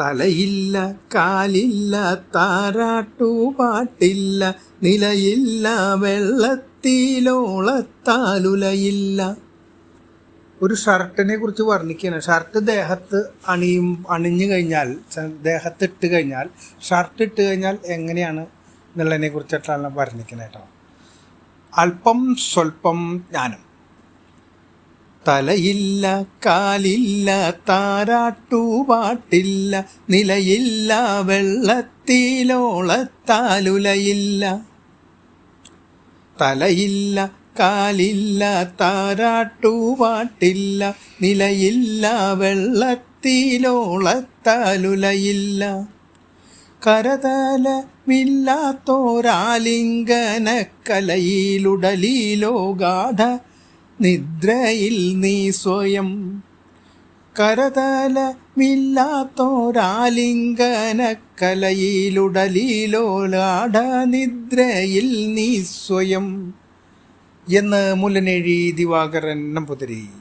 തലയില്ല കാലില്ല താരാട്ടുപാട്ടില്ല നിലയില്ല വെള്ളത്തിലോളത്താലുലയില്ല. ഒരു ഷർട്ടിനെ കുറിച്ച് വർണിക്കുകയാണ്. ഷർട്ട് ദേഹത്ത് അണിയും അണിഞ്ഞു കഴിഞ്ഞാൽ ദേഹത്ത് ഇട്ട് കഴിഞ്ഞാൽ ഷർട്ട് ഇട്ട് കഴിഞ്ഞാൽ എങ്ങനെയാണ് എന്നുള്ളതിനെ കുറിച്ചിട്ടാണ് വർണിക്കുന്നത് കേട്ടോ. അല്പം സ്വല്പം ജ്ഞാനം. തലയില്ല കാലില്ല താരാട്ടുപാട്ടില്ല നിലയില്ല വെള്ളത്തിലോളത്താലുലയില്ല. തലയില്ല കാലില്ല താരാട്ടുപാട്ടില്ല നിലയില്ല വെള്ളത്തിലോളത്താലുലയില്ല. കരതലമില്ലാത്തോരാലിംഗനക്കലയിലുടലിലോ ഗാഠ നിദ്രയിൽ നീ സ്വയം കരതലമില്ലാത്തോരാലിംഗന കലയിലുടലിലോ നിദ്രയിൽ നീ സ്വയം എന്ന് മുല്ലനെഴി ദിവാകരൻ നമ്പൂതിരി.